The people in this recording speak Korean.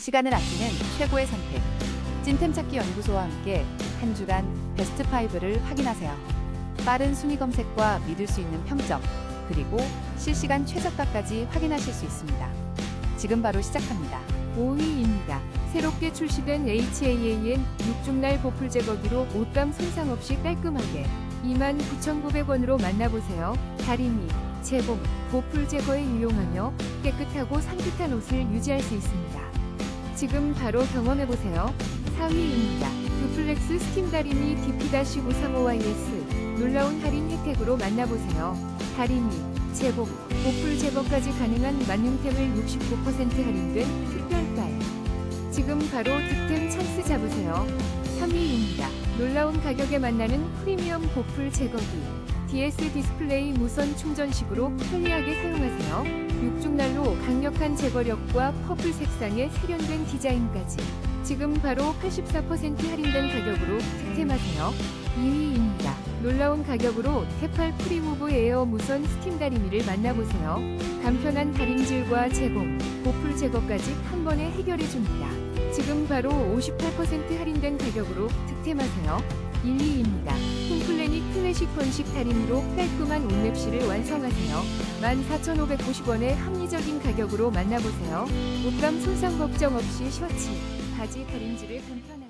시간을 아끼는 최고의 선택. 찐템 찾기 연구소와 함께 한 주간 베스트 5를 확인하세요. 빠른 순위 검색과 믿을 수 있는 평점, 그리고 실시간 최저가까지 확인하실 수 있습니다. 지금 바로 시작합니다. 5위입니다. 새롭게 출시된 HAAN 6중날 보풀 제거기로 옷감 손상 없이 깔끔하게 29,900원으로 만나보세요. 다리미, 재봉, 보풀 제거에 유용하며 깨끗하고 산뜻한 옷을 유지할 수 있습니다. 지금 바로 경험해보세요. 4위입니다. 두플렉스 스팀 다리미 DP-935YS 놀라운 할인 혜택으로 만나보세요. 다리미, 재봉, 보풀 제거까지 가능한 만능템을 69% 할인된 특별가에 지금 바로 득템 찬스 잡으세요. 3위입니다. 놀라운 가격에 만나는 프리미엄 보풀 제거기 DS 디스플레이 무선 충전식으로 편리하게 사용하세요. 6중 날로 강력한 제거력과 퍼플 색상의 세련된 디자인까지 지금 바로 84% 할인된 가격으로 득템하세요. 2위입니다. 놀라운 가격으로 테팔 프리무브 에어 무선 스팀 다리미를 만나보세요. 간편한 다림질과 제공, 보풀 제거까지 한 번에 해결해 줍니다. 지금 바로 58% 할인된 가격으로 득템하세요. 1위입니다. 홈플래닛 클래식 번식 다리미로 깔끔한 옷맵시를 완성하세요. 14,590원의 합리적인 가격으로 만나보세요. 옷감 손상 걱정 없이 셔츠, 바지 다림질을 간편하게